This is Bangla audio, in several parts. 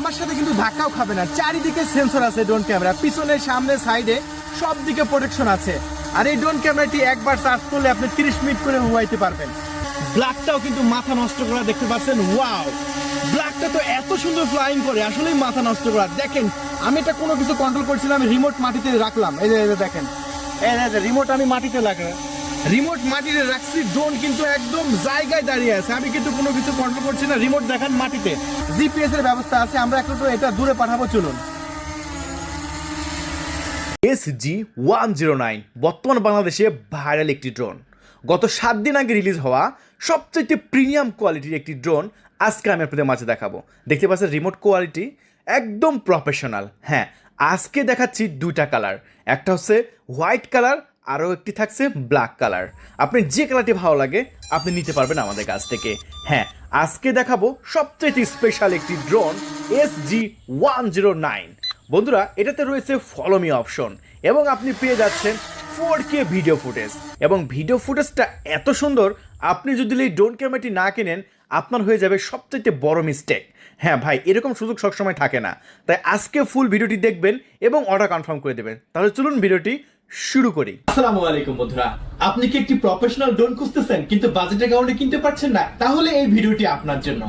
আমার সাথে কিন্তু ধাক্কাও খাবে না। চারিদিকে সেন্সর আছে ড্রোন ক্যামেরা পিছনে, সামনে সাইডে সব দিকে প্রোটেকশন আছে। আর এই ড্রোন ক্যামেরাটি একবার চার্জ করলে আপনি 30 মিনিট করে হুয়াইতে পারবেন। ব্ল্যাকটাও কিন্তু মাথা নষ্ট করা দেখতে পাচ্ছেন। ওয়াও ব্ল্যাকটা তো এত সুন্দর ফ্লাইং করে, আসলেই মাথা নষ্ট করা। দেখেন, আমি এটা কোনো কিছু কন্ট্রোল করছিলাম রিমোট মাটিতে রাখলাম। এই যে দেখেন। রিমোট আমি মাটিতে রাখলাম রিমোট মাটিতে রাখছি ড্রোন কিন্তু একদম জায়গায় দাঁড়িয়ে আছে। আমি কিন্তু কোনো কিছু কন্ট্রোল করছি না রিমোট দেখান মাটিতে। জিপিএস এর ব্যবস্থা আছে, আমরা একটু এটা দূরে পাঠাবো, চলুন। এসজি ওয়ান জিরো নাইন বর্তমান বাংলাদেশে ভাইরাল একটি ড্রোন গত সাত দিন আগে রিলিজ হওয়া সবচেয়ে প্রিমিয়াম কোয়ালিটির একটি ড্রোন আজকে আমি আপনাদের মাঝে দেখাবো। দেখতে পাচ্ছেন রিমোট কোয়ালিটি একদম প্রফেশনাল হ্যাঁ আজকে দেখাচ্ছি দুইটা কালার একটা হচ্ছে হোয়াইট কালার আরও একটি থাকছে ব্ল্যাক কালার। আপনি যে কালারটি ভালো লাগে, আপনি নিতে পারবেন আমাদের কাছ থেকে। হ্যাঁ আজকে দেখাবো সবচেয়ে স্পেশাল একটি drone S G one zero nine বন্ধুরা, এটাতে রয়েছে ফলোমি অপশন এবং আপনি পেয়ে যাচ্ছেন ফোর কে ভিডিও ফুটেজ এবং ভিডিও ফুটেজটা এত সুন্দর, আপনি যদি এই ড্রোন ক্যামেরাটি না কেনেন, আপনার হয়ে যাবে সবচেয়ে বড় মিস্টেক হ্যাঁ ভাই, এরকম সুযোগ সবসময় থাকে না। তাই আজকে ফুল ভিডিওটি দেখবেন এবং অর্ডার কনফার্ম করে দেবেন। তাহলে চলুন ভিডিওটি শুরু করি। আসসালামু আলাইকুম বন্ধুরা। আপনি কি একটি প্রফেশনাল ড্রোন খুঁজতেছেন, কিন্তু বাজেটের কারণে কিনতে পারছেন না? তাহলে এই ভিডিওটি আপনার জন্য।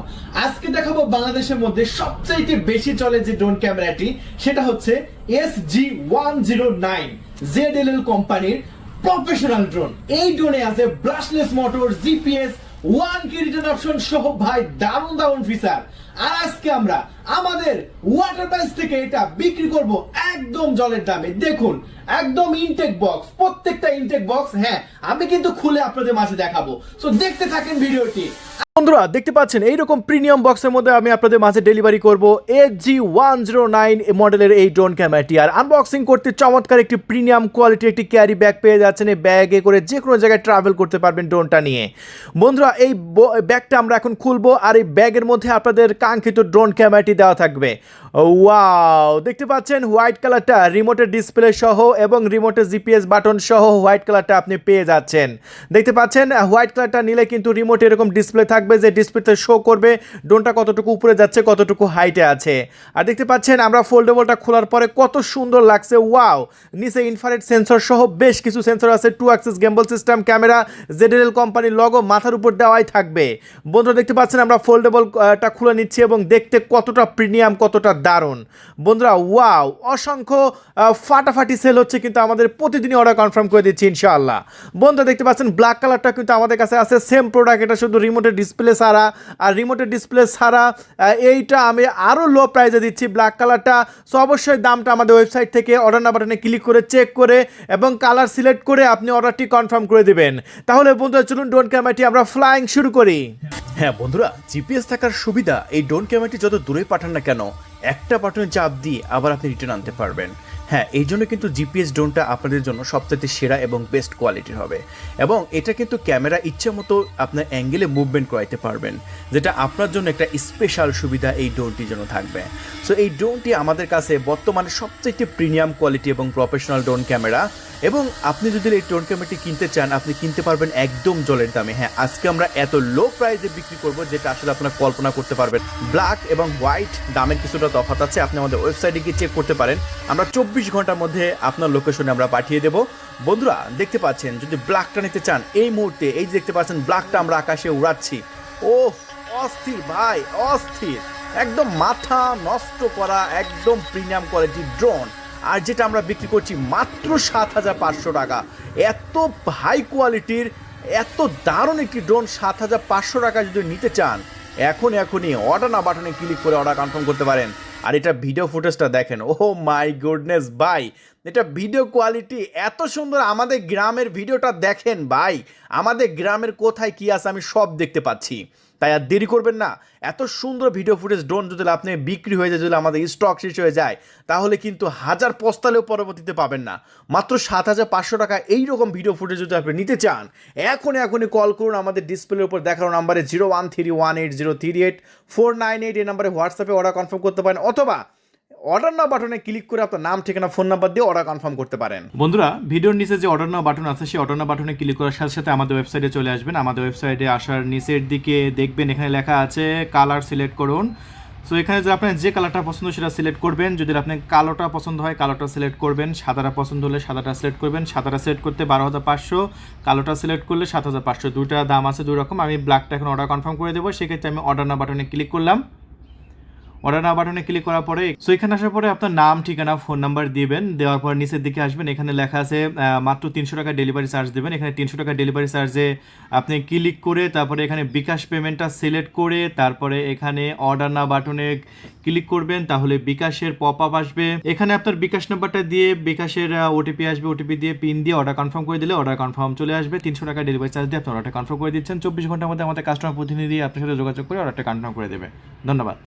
আজকে দেখাবো বাংলাদেশের মধ্যে সবচাইতে বেশি চলে যে ড্রোন ক্যামেরাটি সেটা হচ্ছে S G one zero nine Z L L কোম্পানির প্রফেশনাল ড্রোন এই ড্রোনে আছে brushless motor GPS one K return option সহ ভাই দারুণ দারুণ ফিচার আর আজকে আমরা আমাদের ওয়াটার প্রাইস থেকে এটা বিক্রি করব একদম জলের দামে। দেখুন, একদম ইনটেক বক্স প্রত্যেকটা ইনটেক বক্স হ্যাঁ আমি কিন্তু খুলে আপনাদের মাঝে দেখাবো। সো দেখতে থাকেন ভিডিওটি। বন্ধুরা, দেখতে পাচ্ছেন, এইরকম প্রিমিয়াম বক্সের মধ্যে আমি আপনাদের মাঝে ডেলিভারি করব eight G one zero nine মডেলের এই ড্রোন ক্যামেরাটি আর আনবক্সিং করতে চমৎকার একটি প্রিমিয়াম কোয়ালিটির একটি ক্যারি ব্যাগ পেয়ে যাচ্ছেন। এই ব্যাগে করে যে কোনো জায়গায় ট্রাভেল করতে পারবেন ড্রোনটা নিয়ে। বন্ধুরা, এই ব্যাগটা আমরা এখন খুলবো। আর এই ব্যাগের মধ্যে আপনাদের কাঙ্ক্ষিত ড্রোন ক্যামেরাটি দেওয়া থাকবে। ওয়াও দেখতে পাচ্ছেন হোয়াইট কালারটা রিমোটের ডিসপ্লে সহ এবং রিমোটের জিপিএস বাটন সহ হোয়াইট কালারটা আপনি পেয়ে যাচ্ছেন। দেখতে পাচ্ছেন হোয়াইট কালারটা নিলে কিন্তু রিমোট এরকম ডিসপ্লে থাকবে যে ডিসপ্লেতে শো করবে ড্রোনটা কতটুকু উপরে যাচ্ছে, কতটুকু হাইটে আছে। আর দেখতে পাচ্ছেন, আমরা ফোল্ডেবলটা খোলার পরে কত সুন্দর লাগছে ওয়াও নিচে ইনফারেট সেন্সর সহ বেশ কিছু সেন্সর আছে two axis gimbal system camera ZL কোম্পানির লগো মাথার উপর দেওয়াই থাকবে। বন্ধুরা, দেখতে পাচ্ছেন, আমরা ফোল্ডেবলটা খুলে নিচ্ছি এবং দেখতে কতটা প্রিমিয়াম কতটা দারুণ। বন্ধুরা, ওয়াও, অসংখ্য ফাটাফাটি সেল হচ্ছে কিন্তু আমাদের প্রতিদিনই অর্ডার কনফার্ম করে দিচ্ছি, ইনশাআল্লাহ। বন্ধুরা, দেখতে পাচ্ছেন ব্ল্যাক কালারটা কিন্তু আমাদের কাছে আছে সেম প্রোডাক্ট এটা শুধু রিমোটের ডিসপ্লে ছাড়া। আর রিমোটের ডিসপ্লে ছাড়া এইটা আমি আরও লো প্রাইসে দিচ্ছি ব্ল্যাক কালারটা সো অবশ্যই দামটা আমাদের ওয়েবসাইট থেকে অর্ডার না বাটনে ক্লিক করে চেক করে এবং কালার সিলেক্ট করে আপনি অর্ডারটি কনফার্ম করে দেবেন। তাহলে বন্ধুরা, চলুন ড্রোন ক্যামেরাটি আমরা ফ্লাইং শুরু করি। হ্যাঁ বন্ধুরা জিপিএস থাকার সুবিধা এই ড্রোন ক্যামেরাটি যত দূরে পাঠান না কেন একটা বাটনে চাপ দিয়ে আবার আপনি রিটার্ন আনতে পারবেন। হ্যাঁ এই জন্য কিন্তু জিপিএস ড্রোনটা আপনাদের জন্য সবথেকে সেরা এবং বেস্ট কোয়ালিটির হবে। এবং এটা কিন্তু ক্যামেরা ইচ্ছে মতো আপনার অ্যাঙ্গেলে মুভমেন্ট করাইতে পারবেন, যেটা আপনার জন্য একটা স্পেশাল সুবিধা এই ড্রোনটির জন্য থাকবে। সো এই ড্রোনটি আমাদের কাছে বর্তমানে সবচেয়ে প্রিমিয়াম কোয়ালিটি এবং প্রফেশনাল ড্রোন ক্যামেরা এবং আপনি যদি এই ড্রোন ক্যামেরাটি কিনতে চান, আপনি কিনতে পারবেন একদম জলের দামে। হ্যাঁ আজকে আমরা এত লো প্রাইসে বিক্রি করব যেটা আসলে আপনারা কল্পনা করতে পারবেন। ব্ল্যাক এবং হোয়াইট দামের কিছুটা তফাৎ আছে, আপনি আমাদের ওয়েবসাইটে গিয়ে চেক করতে পারেন। আমরা চব্বিশ ঘণ্টার মধ্যে আপনার লোকেশনে আমরা পাঠিয়ে দেব। বন্ধুরা, দেখতে পাচ্ছেন, যদি ব্ল্যাকটা নিতে চান, এই মুহূর্তে, এই যে দেখতে পাচ্ছেন ব্ল্যাকটা আমরা আকাশে উড়াচ্ছি। ও অস্থির ভাই, অস্থির। একদম মাথা নষ্ট করা, একদম প্রিমিয়াম কোয়ালিটি ড্রোন আর যেটা আমরা বিক্রি করছি মাত্র সাত হাজার পাঁচশো টাকা। এত হাই কোয়ালিটির এত দারুণ একটি ড্রোন সাত হাজার পাঁচশো টাকা যদি নিতে চান এখন এখনই অর্ডার না বাটনে ক্লিক করে অর্ডার কনফার্ম করতে পারেন। আর এটা ভিডিও ফুটেজটা দেখেন। ও মাই গুডনেস ভাই, এটা ভিডিও কোয়ালিটি এত সুন্দর। আমাদের গ্রামের ভিডিওটা দেখেন, ভাই, আমাদের গ্রামের কোথায় কি আছে আমি সব দেখতে পাচ্ছি। তাই আর দেরি করবেন না। এত সুন্দর ভিডিও ফুটেজ ড্রোন যদি আপনি বিক্রি হয়ে যায়, যদি আমাদের স্টক শেষ হয়ে যায়, তাহলে কিন্তু হাজার পস্তালেও পরবর্তীতে পাবেন না। মাত্র সাত হাজার পাঁচশো টাকা এইরকম ভিডিও ফুটেজ যদি আপনি নিতে চান এখন এখনই কল করুন আমাদের ডিসপ্লের উপর। দেখানো নাম্বারে zero one three one eight zero three eight four nine eight এই নাম্বারে হোয়াটসঅ্যাপে অর্ডার কনফার্ম করতে পারেন, অথবা অর্ডার না বাটনে ক্লিক করে আপনার নাম, ঠিকানা ফোন নাম্বার দিয়ে অর্ডার কনফার্ম করতে পারেন। বন্ধুরা, ভিডিওর নিচে যে অর্ডার নাও বাটন আছে, সেই অর্ডার নাও বাটনে ক্লিক করার সাথে সাথে আমাদের ওয়েবসাইটে চলে আসবেন। আমাদের ওয়েবসাইটে আসার নিচের দিকে দেখবেন, এখানে লেখা আছে কালার সিলেক্ট করুন। সো এখানে যে আপনার যে কালারটা পছন্দ, সেটা সিলেক্ট করবেন। যদি আপনার কালোটা পছন্দ হয়, কালোটা সিলেক্ট করবেন। সাদাটা পছন্দ হলে সাদাটা সিলেক্ট করবেন। সাদাটা সিলেক্ট করতে বারো হাজার পাঁচশো, কালোটা সিলেক্ট করলে সাত হাজার পাঁচশো। দুটা দাম আছে, দুই রকম। আমি ব্ল্যাকটা এখন অর্ডার কনফার্ম করে দেবো। সেক্ষেত্রে আমি অর্ডার না বাটনে ক্লিক করলাম। অর্ডার না বাটনে ক্লিক করার পরে সো এখানে আসার পরে আপনার নাম, ঠিকানা ফোন নাম্বার দিবেন, দেওয়ার পর নিচের দিকে আসবেন, এখানে লেখা আছে মাত্র তিনশো টাকা ডেলিভারি চার্জ দেবেন। এখানে তিনশো টাকা ডেলিভারি চার্জে আপনি ক্লিক করে, তারপরে এখানে বিকাশ পেমেন্টটা সিলেক্ট করে, তারপরে এখানে অর্ডার না বাটনে ক্লিক করবেন, তাহলে বিকাশের পপ আপ আসবে। এখানে আপনার বিকাশ নাম্বারটা দিয়ে বিকাশের ওটিপি আসবে ওটিপি দিয়ে পিন দিয়ে অর্ডার কনফার্ম করে দিলে অর্ডার কনফার্ম চলে আসবে। তিনশো টাকা ডেলিভারি চার্জ দিয়ে আপনি অর্ডারটা কনফার্ম করে দিচ্ছেন। চব্বিশ ঘণ্টার মধ্যে আমাদের কাস্টমার প্রতিনিধি আপনার সাথে যোগাযোগ করে অর্ডারটা কনফার্ম করে দেবে। ধন্যবাদ।